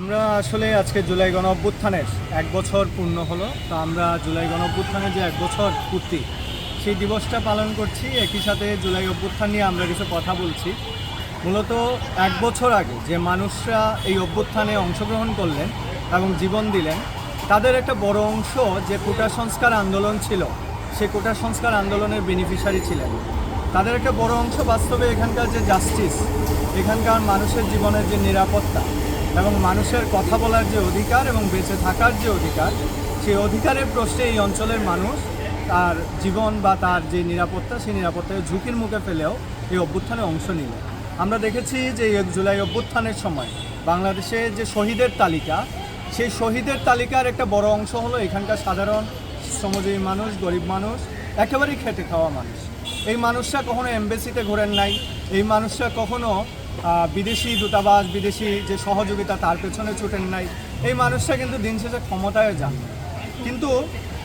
আমরা আসলে আজকে জুলাই গণ অভ্যুত্থানের এক বছর পূর্ণ হলো। তো আমরা জুলাই গণ অভ্যুত্থানের যে এক বছর পূর্তি, সেই দিবসটা পালন করছি। একই সাথে জুলাই অভ্যুত্থান নিয়ে আমরা কিছু কথা বলছি। মূলত এক বছর আগে যে মানুষরা এই অভ্যুত্থানে অংশগ্রহণ করলেন এবং জীবন দিলেন, তাদের একটা বড় অংশ যে কোটা সংস্কার আন্দোলন ছিল, সে কোটা সংস্কার আন্দোলনের বেনিফিশিয়ারি ছিলেন। তাদের একটা বড় অংশ বাস্তবে এখানকার যে জাস্টিস এখানকার মানুষের জীবনের যে নিরাপত্তা এবং মানুষের কথা বলার যে অধিকার এবং বেঁচে থাকার যে অধিকার, সেই অধিকারের প্রশ্নে এই অঞ্চলের মানুষ তার জীবন বা তার যে নিরাপত্তা, সেই নিরাপত্তাকে ঝুঁকির মুখে ফেলেও এই অভ্যুত্থানে অংশ নিল। আমরা দেখেছি যে এক জুলাই অভ্যুত্থানের সময় বাংলাদেশে যে শহীদের তালিকা, সেই শহীদের তালিকার একটা বড় অংশ হলো এখানকার সাধারণ, শ্রমজীবী মানুষ, গরিব মানুষ, একেবারেই খেটে খাওয়া মানুষ। এই মানুষরা কখনো এমবেসিতে ঘোরেন নাই, এই মানুষরা কখনো বিদেশি দূতাবাস, বিদেশি যে সহযোগিতা তার পেছনে ছুটেন নাই, এই মানুষরা কিন্তু দিন শেষে ক্ষমতায় যান কিন্তু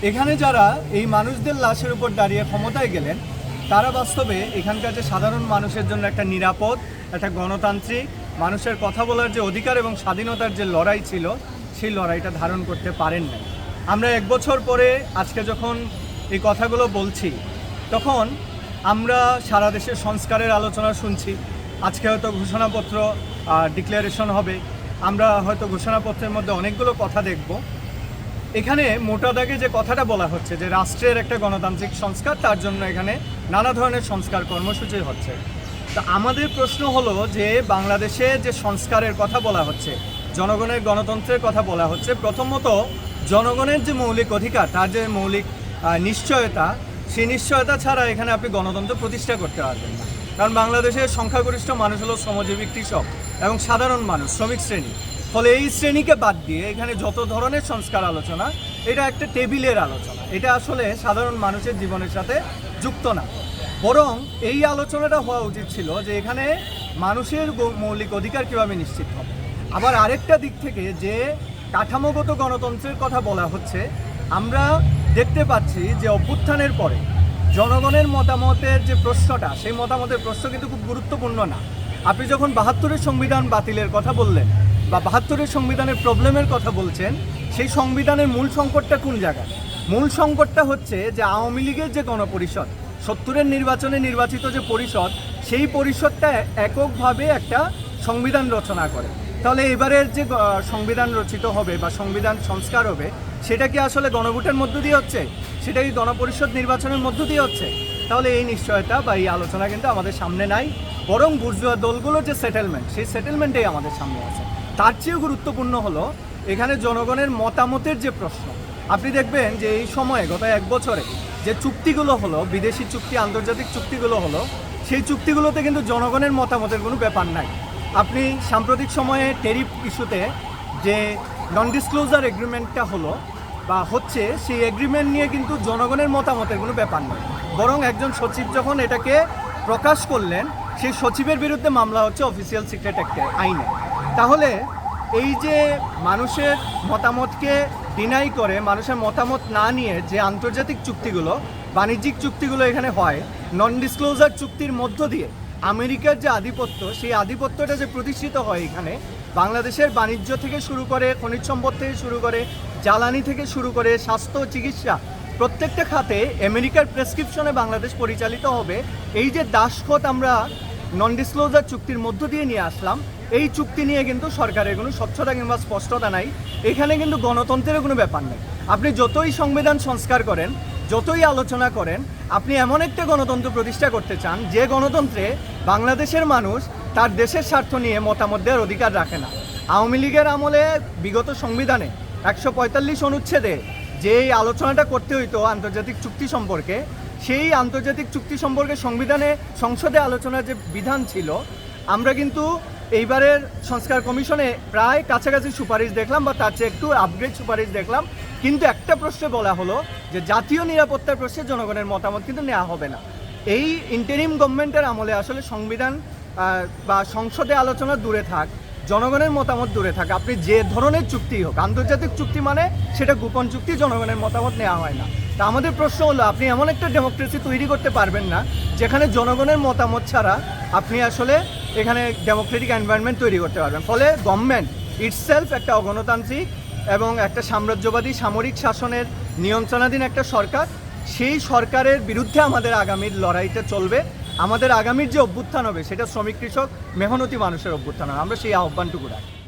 এখানে যারা এই মানুষদের লাশের উপর দাঁড়িয়ে ক্ষমতায় গেলেন, তারা বাস্তবে এখানকার যে সাধারণ মানুষের জন্য একটা নিরাপদ, একটা গণতান্ত্রিক, মানুষের কথা বলার যে অধিকার এবং স্বাধীনতার যে লড়াই ছিল, সেই লড়াইটা ধারণ করতে পারেন না আমরা এক বছর পরে আজকে যখন এই কথাগুলো বলছি, তখন আমরা সারা দেশের সংস্কারের আলোচনা শুনছি আজকে হয়তো ঘোষণাপত্র ডিক্লারেশন হবে। আমরা হয়তো ঘোষণাপত্রের মধ্যে অনেকগুলো কথা দেখব। এখানে মোটা দাগে যে কথাটা বলা হচ্ছে, যে রাষ্ট্রের একটা গণতান্ত্রিক সংস্কার, তার জন্য এখানে নানা ধরনের সংস্কার কর্মসূচি হচ্ছে। তা আমাদের প্রশ্ন হলো যে, বাংলাদেশে যে সংস্কারের কথা বলা হচ্ছে, জনগণের গণতন্ত্রের কথা বলা হচ্ছে, প্রথমত জনগণের যে মৌলিক অধিকার, তার যে মৌলিক নিশ্চয়তা, সেই নিশ্চয়তা ছাড়া এখানে আপনি গণতন্ত্র প্রতিষ্ঠা করতে পারবেন না। কারণ বাংলাদেশের সংখ্যাগরিষ্ঠ মানুষ হলো শ্রমজীবী কৃষক এবং সাধারণ মানুষ, শ্রমিক শ্রেণি। ফলে এই শ্রেণীকে বাদ দিয়ে এখানে যত ধরনের সংস্কার আলোচনা, এটা একটা টেবিলের আলোচনা। এটা আসলে সাধারণ মানুষের জীবনের সাথে যুক্ত না। বরং এই আলোচনাটা হওয়া উচিত ছিল যে এখানে মানুষের মৌলিক অধিকার কীভাবে নিশ্চিত হবে। আবার আরেকটা দিক থেকে যে কাঠামোগত গণতন্ত্রের কথা বলা হচ্ছে, আমরা দেখতে পাচ্ছি যে অভ্যুত্থানের পরে জনগণের মতামতের যে প্রশ্নটা, সেই মতামতের প্রশ্ন কিন্তু খুব গুরুত্বপূর্ণ না। আপনি যখন বাহাত্তরের সংবিধান বাতিলের কথা বললেন বা বাহাত্তরের সংবিধানের প্রবলেমের কথা বলছেন, সেই সংবিধানের মূল সংকটটা কোন জায়গায়? মূল সংকটটা হচ্ছে যে আওয়ামী লীগের যে গণপরিষদ, সত্তরের নির্বাচনে নির্বাচিত যে পরিষদ, সেই পরিষদটা এককভাবে একটা সংবিধান রচনা করে। তাহলে এবারের যে সংবিধান রচিত হবে বা সংবিধান সংস্কার হবে, সেটা কি আসলে গণভোটের মধ্য দিয়ে হচ্ছে? সেটা কি গণপরিষদ নির্বাচনের মধ্য দিয়ে হচ্ছে। তাহলে এই নিশ্চয়তা বা এই আলোচনা কিন্তু আমাদের সামনে নাই। বরং বুর্জুয়া দলগুলোর যে সেটেলমেন্ট সেই সেটেলমেন্টেই আমাদের সামনে আছে। তার চেয়েও গুরুত্বপূর্ণ হলো, এখানে জনগণের মতামতের যে প্রশ্ন। আপনি দেখবেন যে এই সময়ে, গত এক বছরে যে চুক্তিগুলো হলো, বিদেশি চুক্তি, আন্তর্জাতিক চুক্তিগুলো হলো, সেই চুক্তিগুলোতে কিন্তু জনগণের মতামতের কোনো ব্যাপার নাই। আপনি সাম্প্রতিক সময়ে টেরিফ ইস্যুতে যে নন ডিসক্লোজার এগ্রিমেন্টটা হলো বা হচ্ছে সেই এগ্রিমেন্ট নিয়ে কিন্তু জনগণের মতামতের কোনো ব্যাপার নয়। বরং একজন সচিব যখন এটাকে প্রকাশ করলেন, সেই সচিবের বিরুদ্ধে মামলা হচ্ছে অফিসিয়াল সিক্রেট অ্যাক্টে আইনে। তাহলে এই যে মানুষের মতামতকে ডিনাই করে, মানুষের মতামত না নিয়ে যে আন্তর্জাতিক চুক্তিগুলো, বাণিজ্যিক চুক্তিগুলো এখানে হয় নন ডিসক্লোজার চুক্তির মধ্য দিয়ে আমেরিকার যে আধিপত্য, সেই আধিপত্যটা যে প্রতিষ্ঠিত হয় এখানে বাংলাদেশের বাণিজ্য থেকে শুরু করে খনিজ সম্পদ থেকে শুরু করে জ্বালানি থেকে শুরু করে স্বাস্থ্য, চিকিৎসা, প্রত্যেকটা খাতে আমেরিকার প্রেসক্রিপশনে বাংলাদেশ পরিচালিত হবে। এই যে দাসখত আমরা নন ডিসক্লোজার চুক্তির মধ্য দিয়ে নিয়ে আসলাম, এই চুক্তি নিয়ে কিন্তু সরকারের কোনো স্বচ্ছতা কিংবা স্পষ্টতা নাই। এখানে কিন্তু গণতন্ত্রের কোনো ব্যাপার নেই। আপনি যতই সংবিধান সংস্কার করেন, যতই আলোচনা করেন, আপনি এমন একটা গণতন্ত্র প্রতিষ্ঠা করতে চান, যে গণতন্ত্রে বাংলাদেশের মানুষ তার দেশের স্বার্থ নিয়ে মতামত দেওয়ার অধিকার রাখে না। আওয়ামী লীগের আমলে বিগত সংবিধানে একশো পঁয়তাল্লিশ অনুচ্ছেদে যে আলোচনাটা করতে হইতো আন্তর্জাতিক চুক্তি সম্পর্কে, সেই আন্তর্জাতিক চুক্তি সম্পর্কে সংবিধানে সংসদে আলোচনার যে বিধান ছিল, আমরা কিন্তু এইবারের সংস্কার কমিশনে প্রায় কাছাকাছি সুপারিশ দেখলাম বা তার চেয়ে একটু আপগ্রেড সুপারিশ দেখলাম। কিন্তু একটা প্রশ্নে বলা হলো যে জাতীয় নিরাপত্তার প্রশ্নে জনগণের মতামত কিন্তু নেওয়া হবে না। এই ইন্টারিম গভর্নমেন্টের আমলে আসলে সংবিধান বা সংসদে আলোচনা দূরে থাক, জনগণের মতামত দূরে থাকে। আপনি যে ধরনের চুক্তি হোক, আন্তর্জাতিক চুক্তি মানে সেটা গোপন চুক্তি, জনগণের মতামত নেওয়া হয় না। তা আমাদের প্রশ্ন হলো, আপনি এমন একটা ডেমোক্রেসি তৈরি করতে পারবেন না, যেখানে জনগণের মতামত ছাড়া আপনি আসলে এখানে ডেমোক্রেটিক এনভায়রনমেন্ট তৈরি করতে পারবেন। ফলে গভর্নমেন্ট ইটসেলফ একটা অগণতান্ত্রিক এবং একটা সাম্রাজ্যবাদী সামরিক শাসনের নিয়ন্ত্রণাধীন একটা সরকার সেই সরকারের বিরুদ্ধে আমাদের আগামীর লড়াইটা চলবে। আমাদের আগামীর যে অভ্যুত্থান হবে, সেটা শ্রমিক কৃষক মেহনতি মানুষের অভ্যুত্থান হবে। আমরা সেই আহ্বানটুকু রাখি।